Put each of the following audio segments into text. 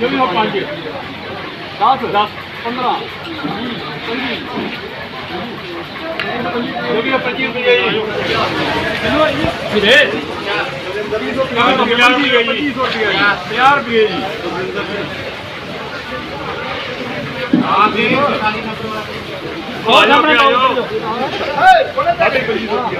ਕਿਉਂ ਹੋ ਪੰਜ 10 10 15 20 25 25 ਰੁਪਏ ਜੀ ਵੀਰੇ ਕਾਹ ਤੋਂ ਮਿਲਾ ਜੀ 25 ਰੁਪਏ ਜੀ 50 ਰੁਪਏ ਜੀ ਆ ਜੀ ਬਹੁਤ ਆਪਣੇ ਕੋਲ ਸਾਡੇ 25 ਰੁਪਏ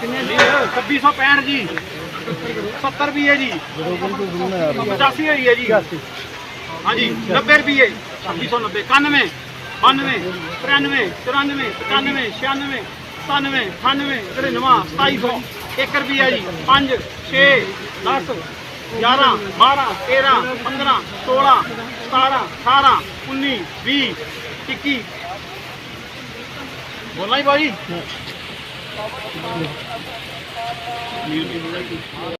छब्बी सौ पैंठ जी सत्तर रुपये जी पचासी है जी हाँ जी नब्बे रुपये छब्बीस सौ नब्बे कानवे बानवे तिरानवे चौरानवे पचानवे छियानवे सतानवे अठानवे नड़िनवा सताई सौ एक रुपया जी पाँच छे दस ग्यारह बारह तेरह पंद्रह सोलह सतारह अठारह उन्नीस बीस इक्कीस बोलना ही भाई Need to